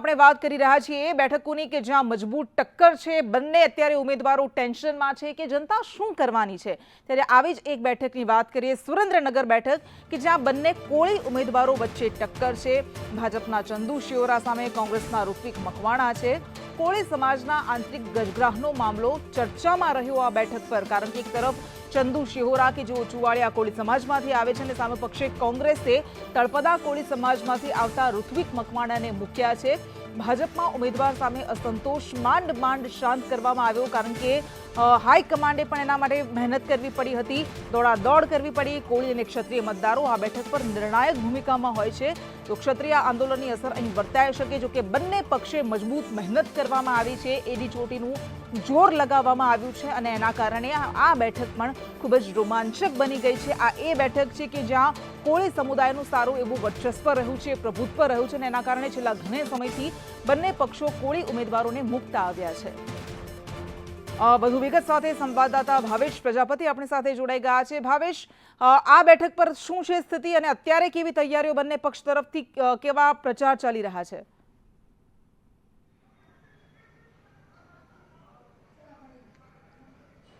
આપણે વાત કરી રહ્યા છીએ એ બેઠકોની કે જ્યાં મજબૂત ટક્કર છે. બંને અત્યારે ઉમેદવારો ટેન્શનમાં છે કે જનતા શું કરવાની છે? ત્યારે આવી જ એક બેઠકની વાત કરીએ. સુરેન્દ્રનગર બેઠક કે જ્યાં બંને કોળી ઉમેદવારો વચ્ચે ટક્કર છે. ભાજપના ચંદુ શિયોરા સામે કોંગ્રેસના રૂપિક મકવાણા છે. કોળી સમાજના આંતરિક ગજગ્રાહનો મામલો ચર્ચામાં રહ્યો આ બેઠક પર. કારણ કે એક તરફ ચંદુ શિહોરા કે જેઓ ચુવાડિયા કોળી સમાજમાંથી આવે છે અને સામે પક્ષે કોંગ્રેસે તળપદા કોળી સમાજમાંથી આવતા ઋત્વિક મકવાણાને મૂક્યા છે. ભાજપમાં ઉમેદવાર સામે અસંતોષ માંડ માંડ શાંત કરવામાં આવ્યો કારણ કે હાઈકમાન્ડે પણ એના માટે મહેનત કરવી પડી હતી. દોડાદોડ કરવી પડી. કોળી અને ક્ષત્રિય મતદારો આ બેઠક પર નિર્ણાયક ભૂમિકામાં હોય છે. તો ક્ષત્રિય આંદોલનની અસર અહીં વર્તાઈ શકે, જો કે બંને પક્ષે મજબૂત મહેનત કરવામાં આવી છે. એડી ચોટીનું જોર લગાવવામાં આવ્યું છે અને એના કારણે આ બેઠક પણ ખૂબ જ રોમાંચક બની ગઈ છે. આ એ બેઠક છે કે જ્યાં કોળી સમુદાયનું સારું એવું વર્ચસ્વ રહ્યું છે, પ્રભુત્વ રહ્યું છે અને એના કારણે છેલ્લા ઘણા સમયથી બંને પક્ષો કોળી ઉમેદવારોને મૂકતા આવ્યા છે. વધુ વિગત સાથે સંવાદદાતા ભાવેશ પ્રજાપતિ આપણી સાથે જોડાઈ ગયા છે. ભાવેશ આ બેઠક પર શું છે સ્થિતિ અને અત્યારે કેવી તૈયારીઓ બંને પક્ષ તરફથી કેવા પ્રચાર ચાલી રહ્યા છે?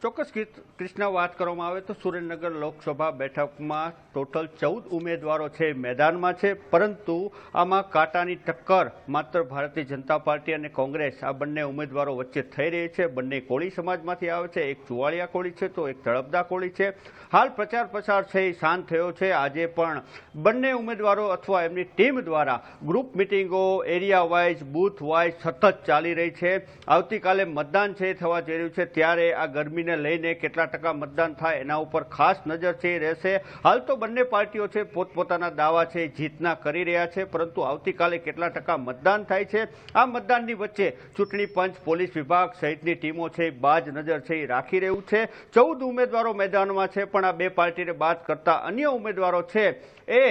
ચોક્કસ કૃષ્ણ વાત કરવામાં આવે તો સુરેન્દ્રનગર લોકસભા બેઠકમાં ટોટલ ચૌદ ઉમેદવારો છે, મેદાનમાં છે, પરંતુ આમાં કાંટાની ટક્કર માત્ર ભારતીય જનતા પાર્ટી અને કોંગ્રેસ આ બંને ઉમેદવારો વચ્ચે થઈ રહી છે. બંને કોળી સમાજમાંથી આવે છે, એક ચુવાળિયા કોળી છે તો એક તળપદા કોળી છે. હાલ પ્રચાર પ્રસાર છે, એ શાંત થયો છે. આજે પણ બંને ઉમેદવારો અથવા એમની ટીમ દ્વારા ગ્રુપ મિટિંગો, એરિયા વાઇઝ, બૂથ વાઇઝ સતત ચાલી રહી છે. આવતીકાલે મતદાન છે, થવા જઈ રહ્યું છે. ત્યારે આ ગરમીને લઈને કેટલા ટકા મતદાન થાય એના ઉપર ખાસ નજર છે રહેશે. હાલ તો બંને પાર્ટીઓ છે, પોતપોતાના દાવા છે, જીતના કરી રહ્યા છે, પરંતુ આવતીકાલે કેટલા ટકા મતદાન થાય છે? આ મતદાનની વચ્ચે ચૂંટણી પંચ, પોલીસ વિભાગ સહિતની ટીમો છે, બાજ નજર છે રાખી રહ્યું છે. ચૌદ ઉમેદવારો મેદાનમાં છે, પણ આ બે પાર્ટીને બાદ કરતા અન્ય ઉમેદવારો છે એ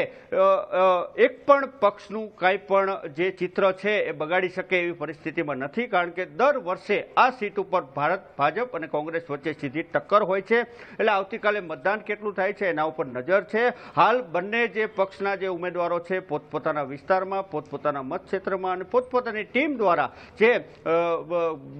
એક પણ પક્ષનું કાંઈ પણ જે ચિત્ર છે એ બગાડી શકે એવી પરિસ્થિતિમાં નથી, કારણ કે દર વર્ષે આ સીટ ઉપર ભારત, ભાજપ અને કોંગ્રેસ વચ્ચે સીધી ટક્કર હોય છે, એટલે આવતીકાલે મતદાન કેટલું થાય છે એના ઉપર નજર છે. હાલ બંને જે પક્ષના જે ઉમેદવારો છે, પોતપોતાના વિસ્તારમાં, પોતપોતાના મતક્ષેત્રમાં અને પોતપોતાની ટીમ દ્વારા જે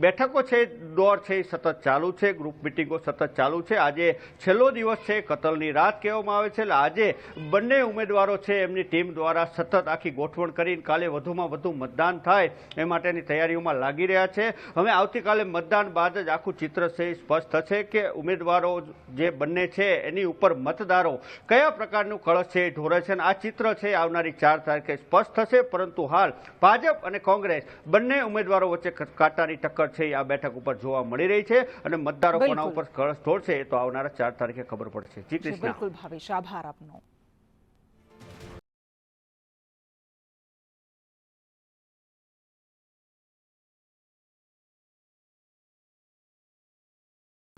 બેઠકો છે, દોર છે એ સતત ચાલુ છે, ગ્રુપ મિટિંગો સતત ચાલુ છે. આજે છેલ્લો દિવસ છે, કતલની રાત કહેવામાં આવે છે. એટલે આજે બંને ઉમેદવારો છે, એમની ટીમ દ્વારા સતત આખી ગોઠવણ કરીને કાલે વધુમાં વધુ મતદાન થાય એ માટેની તૈયારીઓમાં લાગી રહ્યા છે. હવે આવતીકાલે મતદાન બાદ જ આખું ચિત્ર છે સ્પષ્ટ થશે કે ઉમેદવારો જે બંને છે એની ઉપર મતદારો કયા પ્રકારનું કળશ છે ઢોરે છે આ ચિત્ર છે આવનારી ચાર તારીખે સ્પષ્ટ થશે. પરંતુ હાલ ભાજપ અને કોંગ્રેસ બંને ઉમેદવારો વચ્ચે કાંટાની ટક્કર છે આ બેઠક ઉપર જોવા મળી રહી છે અને મતદારો કોના ઉપર કળશ ઢોળશે એ તો આવનારા ચાર તારીખે ખબર પડશે. જી જી, કૃષ્ણ બિલકુલ ભાવેશ આભાર આપનો.